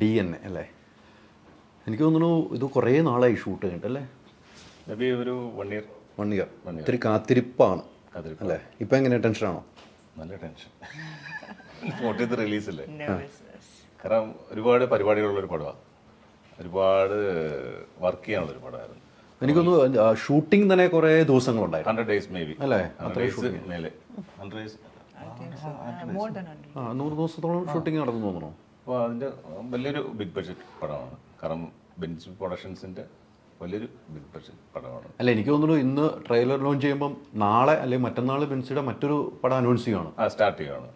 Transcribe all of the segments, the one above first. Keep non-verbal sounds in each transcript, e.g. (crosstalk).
D N A അല്ലേ? എനിക്ക് തോന്നുന്നു ഇത് കുറേ നാളായി ഷൂട്ട് കഴിഞ്ഞിട്ടല്ലേ? അല്ലേ ഒരു വൺ ഇയർ വൺ ഇയർ ഇത്തിരി കാത്തിരിപ്പാണ്. കാത്തിരിപ്പ്. അല്ലേ? ഇപ്പം എങ്ങനെ ടെൻഷനാണോ നല്ല ടെൻഷൻ ഫോർട്ടീത്ത് റിലീസല്ലേ. കാരണം ഒരുപാട് പരിപാടികളുള്ള ഒരു പടമാണ് ഒരുപാട് വർക്ക് ചെയ്യാനുള്ള ഒരു പടമായിരുന്നു എനിക്കൊന്ന് ഷൂട്ടിംഗ് തന്നെ കുറേ ദിവസങ്ങളുണ്ടായിരുന്നു. ഹൺഡ്രഡ് ഡേയ്സ് മേ ബി അല്ലേ? ഹൺഡ്രഡ് ഡേയ്സ് മേലെ. Hundred days I think so. More than 100. നൂറ് ദിവസത്തോളം ഷൂട്ടിംഗ് നടന്നു തോന്നുന്നു. അപ്പോൾ അതിന്റെ വലിയൊരു ബിഗ് ബഡ്ജറ്റ് പടമാണ്. കാരണം ബെഞ്ച് പ്രൊഡക്ഷൻസിന്റെ വലിയൊരു ബിഗ് ബഡ്ജറ്റ് പടമാണ്. അല്ല എനിക്ക് തോന്നുന്നു ഇന്ന് ട്രെയിലർ ലോഞ്ച് ചെയ്യുമ്പം നാളെ അല്ലെങ്കിൽ മറ്റന്നാൾ ബെൻസിയുടെ മറ്റൊരു പടം അനൗൺസ് ചെയ്യുകയാണ് ആ സ്റ്റാർട്ട് ചെയ്യുകയാണ്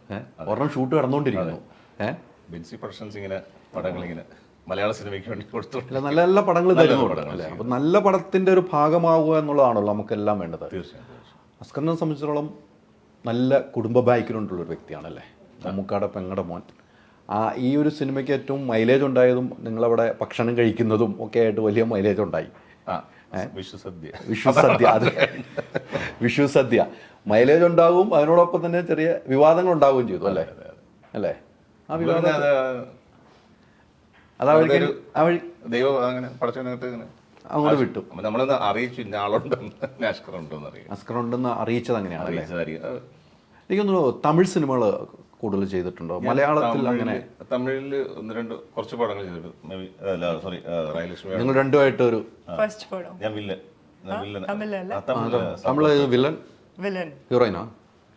ഒരെണ്ണം ഷൂട്ട് നടന്നുകൊണ്ടിരിക്കുന്നു ഏഹ് ബെൻസി പ്രൊഡക്ഷൻസ് ഇങ്ങനെ പടങ്ങൾ ഇങ്ങനെ മലയാള സിനിമയ്ക്ക് വേണ്ടി കൊടുത്തു നല്ല നല്ല പടങ്ങൾ തരുന്നു അല്ലേ? അപ്പം നല്ല പടത്തിന്റെ ഒരു ഭാഗമാവുക എന്നുള്ളതാണല്ലോ നമുക്കെല്ലാം വേണ്ടത്. തീർച്ചയായും അസ്കറിനെ സംബന്ധിച്ചിടത്തോളം നല്ല കുടുംബ ബാക്ക്ഗ്രൗണ്ട് ഒരു വ്യക്തിയാണല്ലേ നമുക്കടെ പെങ്ങടെ മോൻ. ആ ഈ ഒരു സിനിമയ്ക്ക് ഏറ്റവും മൈലേജ് ഉണ്ടായതും നിങ്ങളവിടെ ഭക്ഷണം കഴിക്കുന്നതും ഒക്കെ ആയിട്ട് വലിയ മൈലേജ് ഉണ്ടായി. വിഷു സദ്യ. വിഷു സദ്യ അത് വിഷു സദ്യ. മൈലേജ് ഉണ്ടാവും അതിനോടൊപ്പം തന്നെ ചെറിയ വിവാദങ്ങൾ ഉണ്ടാവുകയും ചെയ്തു അല്ലേ? അല്ലേ? ആ വിവാദം അത് ദൈവം അങ്ങനെ അങ്ങോട്ട് വിട്ടു. നമ്മൾ അറിയിച്ചു ഇന്ന ആളുണ്ടെന്ന്. അറിയാം. അറിയിച്ചത് അങ്ങനെയാണ് അറിയിച്ചതായിരിക്കും. എനിക്കൊന്നു തമിഴ് സിനിമകൾ കൂടുതൽ ചെയ്തിട്ടുണ്ടോ മലയാളത്തിൽ അങ്ങനെ തമിഴില്- തമിഴില് ഒന്ന് രണ്ട് കുറച്ച് പടങ്ങൾ ചെയ്തിട്ട് മേ ബി അല്ല സോറി റയലക്ഷ്മി നിങ്ങൾ രണ്ടുമായിട്ട് ഒരു First photo. ഞാൻ വില്ലൻ ഞാൻ വില്ലൻ തമിഴിലല്ല? ആ, തമിഴില് നമ്മൾ villain Villain. ഹീറോയിനാ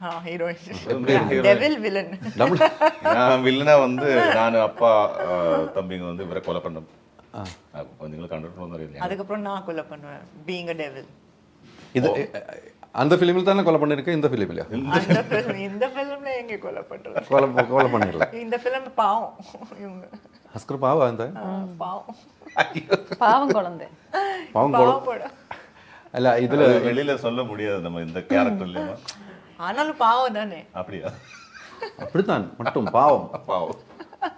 Ah, heroine. hero. Devil villain. നമ്മൾ ഞാൻ വില്ലനാ வந்து நான் அப்பா தம்பிங்க வந்து இவரை கொலை பண்ண നിങ്ങൾ കണ്ടിട്ടുണ്ടോന്ന് അറിയില്ല அதுக்கப்புறம் நான் கொலை பண்ணுவேன் பீங் அ டெவில் இது அந்த ஃபிலிமில் தானே கொலை பண்ணிருக்கேன் இந்த ஃபிலிமில் இந்த ஃபிலிமில் எங்க கொலை பண்ணுறது கொலை கொலை பண்ணிடல இந்த ஃபிலிம் பாவம். இவங்க. ஹஸ்கர் பாவா இந்த? பாவம். பாவம் குழந்தை. பாவம் குழந்தை அல்ல இதுல வெளியில சொல்ல முடியாது நம்ம இந்த கேரக்டர்ல ஆனாலும் பாவம் தானே. அப்படியா? அப்படித்தான் மட்டும் பாவம். பாவம்.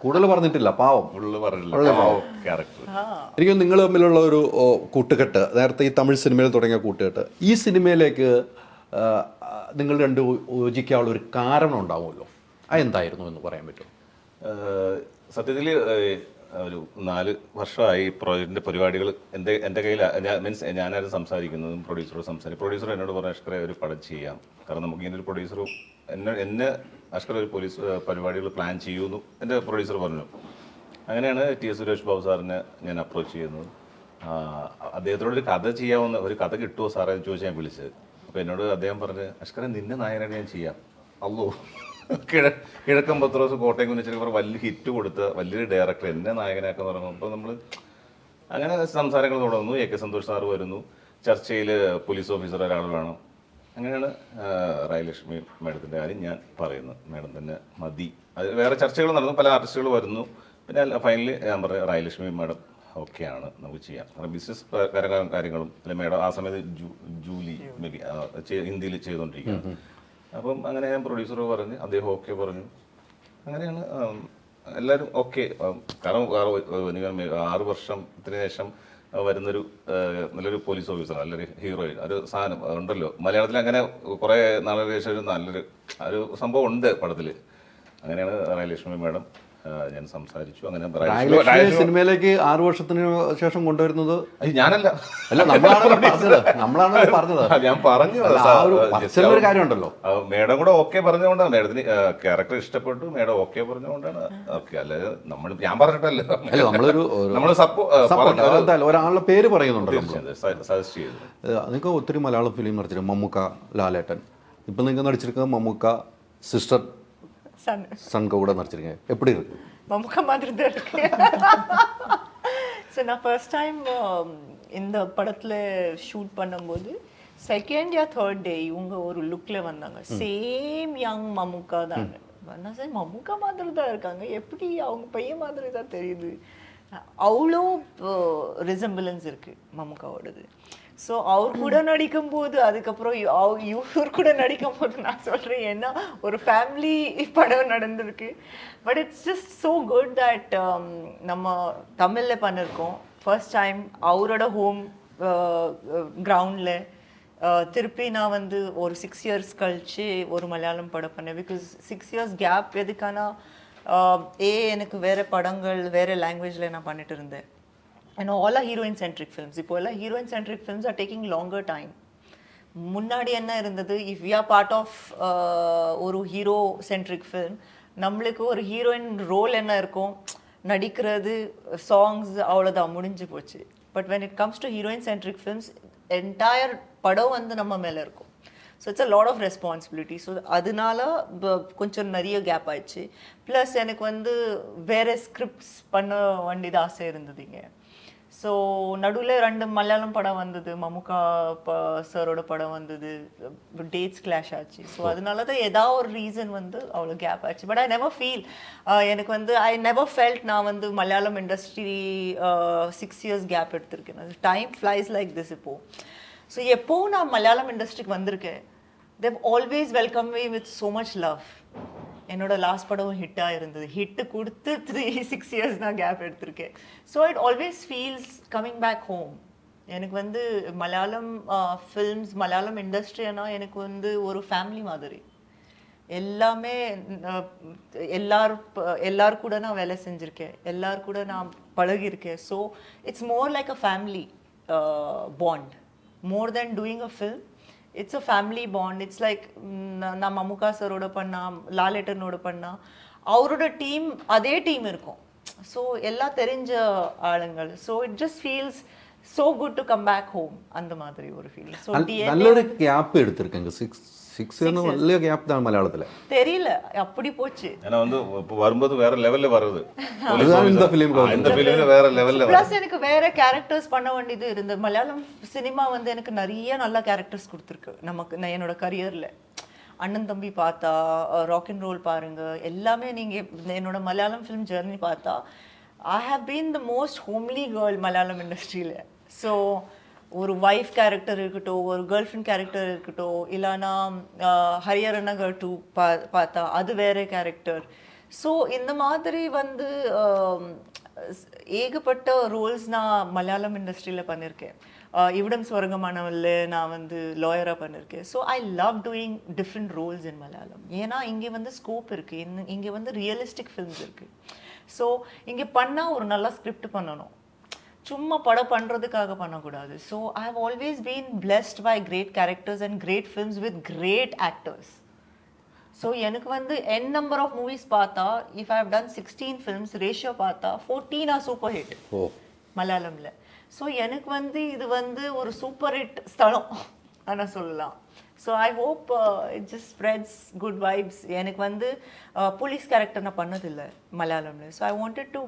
കൂടുതൽ പറഞ്ഞിട്ടില്ല പാവം. ഉള്ളു പറഞ്ഞില്ല പാവം. ക്യാരക്ടർ എനിക്ക് നിങ്ങൾ തമ്മിലുള്ള ഒരു കൂട്ടുകെട്ട് നേരത്തെ ഈ തമിഴ് സിനിമയിൽ തുടങ്ങിയ കൂട്ടുകെട്ട് ഈ സിനിമയിലേക്ക് നിങ്ങൾ രണ്ട് യോജിക്കാനുള്ള ഒരു കാരണം ഉണ്ടാവുമല്ലോ? അതെന്തായിരുന്നു എന്ന് പറയാൻ പറ്റും സത്യത്തിൽ ഒരു നാല് വർഷമായി ഈ പ്രോജക്റ്റിന്റെ പരിപാടികൾ എന്റെ എന്റെ കയ്യിൽ മീൻസ് ഞാനായിരുന്നു സംസാരിക്കുന്നതും പ്രൊഡ്യൂസറോട് സംസാരിക്കും. പ്രൊഡ്യൂസർ എന്നോട് പറഞ്ഞു അഷ്കറെ ഒരു പടം ചെയ്യാം. കാരണം നമുക്ക് ഇങ്ങനെ ഒരു പ്രൊഡ്യൂസറും എന്നെ എന്നെ അഷ്കർ ഒരു പോലീസ് പരിപാടികൾ പ്ലാൻ ചെയ്യുമെന്ന് എന്റെ പ്രൊഡ്യൂസർ പറഞ്ഞു. അങ്ങനെയാണ് ടി എസ് സുരേഷ് ബാബു സാറിനെ ഞാൻ അപ്രോച്ച് ചെയ്യുന്നത്. അദ്ദേഹത്തോട് ഒരു കഥ ചെയ്യാവുന്ന ഒരു കഥ കിട്ടുമോ സാറേ എന്ന് ചോദിച്ചാൽ ഞാൻ വിളിച്ചത്. അപ്പോൾ എന്നോട് അദ്ദേഹം പറഞ്ഞ് അഷ്കറെ നിന്നെ നായകനായിട്ട് ഞാൻ ചെയ്യാം. അല്ലോ കിഴക്കൻ പത്രോസ് കോട്ടയം കുന്നിച്ചിരി വലിയ ഹിറ്റ് കൊടുത്ത വലിയൊരു ഡയറക്ടർ എന്നെ നായകനാക്കാൻ അപ്പോൾ നമ്മൾ അങ്ങനെ സംസാരങ്ങൾ തുടങ്ങുന്നു എ കെ സന്തോഷ് സാറ് വരുന്നു. ചർച്ചയിൽ പോലീസ് ഓഫീസർ ഒരാൾ വേണം. അങ്ങനെയാണ് റായലക്ഷ്മി മാഡത്തിന്റെ കാര്യം ഞാൻ പറയുന്നത്. മാഡം തന്നെ മതി. അത് വേറെ ചർച്ചകൾ നടന്നു. പല ആർട്ടിസ്റ്റുകൾ വരുന്നു. പിന്നെ ഫൈനലി ഞാൻ പറയാം റായലക്ഷ്മി മാഡം ഓക്കെയാണ് നമുക്ക് ചെയ്യാം. കാരണം ബിസിനസ് കാര്യങ്ങളും അല്ലെങ്കിൽ മാഡം ആ സമയത്ത് ജൂലി മേ ബി ഹിന്ദിയിൽ ചെയ്തുകൊണ്ടിരിക്കുകയാണ് അപ്പം അങ്ങനെ ഞാൻ പ്രൊഡ്യൂസർ പറഞ്ഞു അദ്ദേഹം ഓക്കെ പറഞ്ഞു. അങ്ങനെയാണ് എല്ലാവരും ഓക്കെ കാരണം ആറ് ആറ് വർഷത്തിന് ശേഷം വരുന്നൊരു നല്ലൊരു പോലീസ് ഓഫീസർ നല്ലൊരു ഹീറോയിൻ ഒരു സാധനം അതുണ്ടല്ലോ. മലയാളത്തിൽ അങ്ങനെ കുറേ നാളുകൾക്ക് ശേഷം ഒരു നല്ലൊരു ഒരു സംഭവം ഉണ്ട് പടത്തിൽ അങ്ങനെയാണ് റായലക്ഷ്മി മാഡം ഞാൻ സംസാരിച്ചു. അങ്ങനെ സിനിമയിലേക്ക് ആറു വർഷത്തിന് ശേഷം കൊണ്ടുവരുന്നത്? ഞാനല്ല. അല്ല നമ്മളാണ് നമ്മളാണ് പറഞ്ഞത്. ഞാൻ പറഞ്ഞു ഒരു കാര്യമുണ്ടല്ലോ. മേഡം കൂടെ ഓക്കെ പറഞ്ഞുകൊണ്ടാണ് മേഡത്തിന് ക്യാരക്ടർ ഇഷ്ടപ്പെട്ടു. മേഡം ഓക്കെ പറഞ്ഞുകൊണ്ടാണ് ഓക്കെ അല്ലെ നമ്മൾ ഞാൻ പറഞ്ഞിട്ടല്ലേ. അല്ല നമ്മളൊരു നമ്മൾ സപ്പോർട്ട്. ഒരാളുടെ പേര് പറയുന്നുണ്ടല്ലോ. സജസ്റ്റ് ചെയ്തു നിങ്ങൾക്ക് ഒത്തിരി മലയാളം ഫിലിം നടിച്ചിട്ടുണ്ട്. മമ്മൂക്ക ലാലേട്ടൻ. ഇപ്പം നിങ്ങൾ നടിച്ചിരിക്കുന്നത് മമ്മൂക്ക സിസ്റ്റർ சன். சன் கூட நடிச்சிருக்கேன் எப்படி இருக்கு? மம்முக்கா மாதிரி தான் இருக்கு. ஸோ நான் ஃபர்ஸ்ட் டைம் இந்த படத்தில் ஷூட் பண்ணும்போது செகண்ட் யா தேர்ட் டே இவங்க ஒரு லுக்கில் வந்தாங்க. சேம் யங் மம்முக்கா தான். நான் சரி மம்முக்கா மாதிரி தான் இருக்காங்க. எப்படி அவங்க பையன் மாதிரி தான் தெரியுது. அவ்வளோ ரிசம்பிளன்ஸ் இருக்குது மம்முக்காவோடது ஸோ அவர் கூட நடிக்கும்போது அதுக்கப்புறம் இ- அவ- இவர் கூட நடிக்கும் போது நான் சொல்கிறேன் ஏன்னா ஒரு ஃபேமிலி படம் நடந்திருக்கு. But it's just so good that நம்ம தமிழில் பண்ணியிருக்கோம் ஃபர்ஸ்ட் டைம் அவரோட ஹோம் கிரவுண்டில் திருப்பி நான் வந்து ஒரு சிக்ஸ் இயர்ஸ் கழிச்சு ஒரு மலையாளம் படம் பண்ணேன். பிகாஸ் சிக்ஸ் இயர்ஸ் கேப் எதுக்கானா ஏ எனக்கு வேற படங்கள் வேற லாங்குவேஜில் நான் பண்ணிட்டு இருந்தேன். And all are heroine centric films இப்போ எல்லாம் heroine centric films are taking longer time முன்னாடி என்ன இருந்தது? If we are part of ஒரு ஹீரோ சென்ட்ரிக் ஃபிலிம் நம்மளுக்கு ஒரு ஹீரோயின் ரோல் என்ன இருக்கும்? நடிக்கிறது சாங்ஸ் அவ்வளோதான் முடிஞ்சு போச்சு. But when it comes to heroine centric films entire படம் வந்து நம்ம மேலே இருக்கும். So it's a lot of responsibility so அதனால கொஞ்சம் நிறைய கேப் ஆயிடுச்சு. ப்ளஸ் எனக்கு வந்து வேற ஸ்கிரிப்ட்ஸ் பண்ண வேண்டியது ஆசை இருந்ததுங்க ஸோ நடுவில் ரெண்டு மலையாளம் படம் வந்தது. மமுகா ப சாரோட படம் வந்தது. டேட்ஸ் கிளாஷ் ஆச்சு. ஸோ அதனால தான் ஏதாவது ஒரு ரீசன் வந்து அவ்வளோ கேப் ஆச்சு. பட் ஐ நெவர் ஃபீல் எனக்கு வந்து ஐ நெவர் ஃபெல்ட் நான் வந்து Malayalam industry six years gap எடுத்திருக்கேன். டைம் ஃப்ளைஸ் லைக் திஸ் இப்போ. ஸோ எப்போ நான் மலையாளம் இண்டஸ்ட்ரிக்கு வந்திருக்கேன் they've always welcome me with so much love என்னோட லாஸ்ட் படம் ஹிட்டாக இருந்தது. ஹிட்டு கொடுத்து த்ரீ சிக்ஸ் இயர்ஸ் நான் கேப் எடுத்திருக்கேன். So it always feels coming back home எனக்கு வந்து மலையாளம் ஃபில்ம்ஸ் மலையாளம் இண்டஸ்ட்ரினா எனக்கு வந்து ஒரு ஃபேமிலி மாதிரி. எல்லாமே எல்லார் எல்லார் கூட நான் வேலை செஞ்சுருக்கேன். எல்லார் கூட நான் பழகியிருக்கேன். So it's more like a family bond more then doing a film it's a family bond it's like நான் அமுகா சரோட பண்ணா லாலேட்டர்னோட பண்ணா அவரோட டீம் அதே டீம் இருக்கும். ஸோ எல்லாம் தெரிஞ்ச ஆளுங்கள். So it just feels so good to come back home அந்த மாதிரி ஒரு ஃபீல் ஸோ നല്ലൊരു ഗ്യാപ്പ് എടുത്തിരിക്കங்க സിക്സ് സിക്സ് എന്ന് വലിയ ഗ്യാപ്പ് தான் മലയാളത്തിലെ தெரியல. அப்படி போச்சு. ஏன்னா வந்து இப்போ வரும்போது வேற லெவல்ல வருது (laughs) அதுதான் இந்த ஃபிலிம்ல இந்த ஃபிலிம்ல வேற லெவல்ல ப்ளஸ் எனக்கு வேற கேரக்டர்ஸ் பண்ண வேண்டியது இருந்தது. மலையாளம் சினிமா வந்து எனக்கு நிறைய நல்ல கேரக்டர்ஸ் கொடுத்துருக்கு. நமக்கு நான் என்னோட கரியரில் அண்ணன் தம்பி பார்த்தா ராக் அண்ட் ரோல் பாருங்க. எல்லாமே நீங்கள் என்னோட மலையாளம் ஃபிலிம் ஜெர்னி பார்த்தா I have been the most homely girl Malayalam இண்டஸ்ட்ரியில் ஸோ ஒரு ஒய்ஃப் கேரக்டர் இருக்கட்டும் ஒரு கேர்ள் ஃப்ரெண்ட் கேரக்டர் இருக்கட்டும் இல்லைனா ஹரியரனகர் டூ பா பார்த்தா அது வேறு கேரக்டர் ஸோ இந்த மாதிரி வந்து ஏகப்பட்ட ரோல்ஸ் நான் மலையாளம் இண்டஸ்ட்ரியில் பண்ணியிருக்கேன் இவ்விடம் இவிடம் நான் வந்து லாயராக பண்ணியிருக்கேன் so I love doing different roles in Malayalam. ஏன்னா இங்கே வந்து ஸ்கோப் இருக்குது இங்கே வந்து ரியலிஸ்டிக் ஃபிலிம்ஸ் இருக்குது ஸோ இங்கே பண்ணால் ஒரு நல்லா ஸ்கிரிப்ட் பண்ணணும். சும்மா படம் பண்ணுறதுக்காக பண்ணக்கூடாது. So I have always been blessed by great characters and great films with great actors so எனக்கு வந்து என் நம்பர் ஆஃப் மூவிஸ் பார்த்தா if I have done sixteen films ratio பார்த்தா ஃபோர்டீன் ஆர் சூப்பர் ஹிட் மலையாளம்ல. ஸோ எனக்கு வந்து இது வந்து ஒரு சூப்பர் ஹிட் ஸ்தலம் ஆனால் சொல்லலாம். So I hope it just spreads good vibes எனக்கு வந்து போலீஸ் கேரக்டர் நான் பண்ணதில்லை மலையாளம்ல. ஸோ ஐ வாண்டட் டு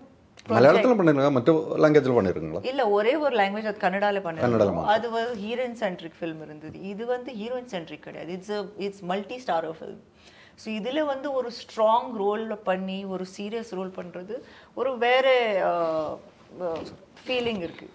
மலையாளத்துல பண்ணிருங்க மற்ற லாங்குவேஜில் பண்ணிருக்கீங்களா? இல்ல ஒரே ஒரு லாங்குவேஜ் அது கன்னடால பண்ணிருக்கோம் அது வந்து ஹீரோயின் சென்ட்ரிக் ஃபிலிம் இருந்தது. இது வந்து ஹீரோயின் சென்ட்ரிக் கிடையாது it's it's multi star film so இதுல வந்து ஒரு ஸ்ட்ராங் ரோல்ல பண்ணி ஒரு சீரியஸ் ரோல் பண்றது ஒரு வேற ஃபீலிங் இருக்கு.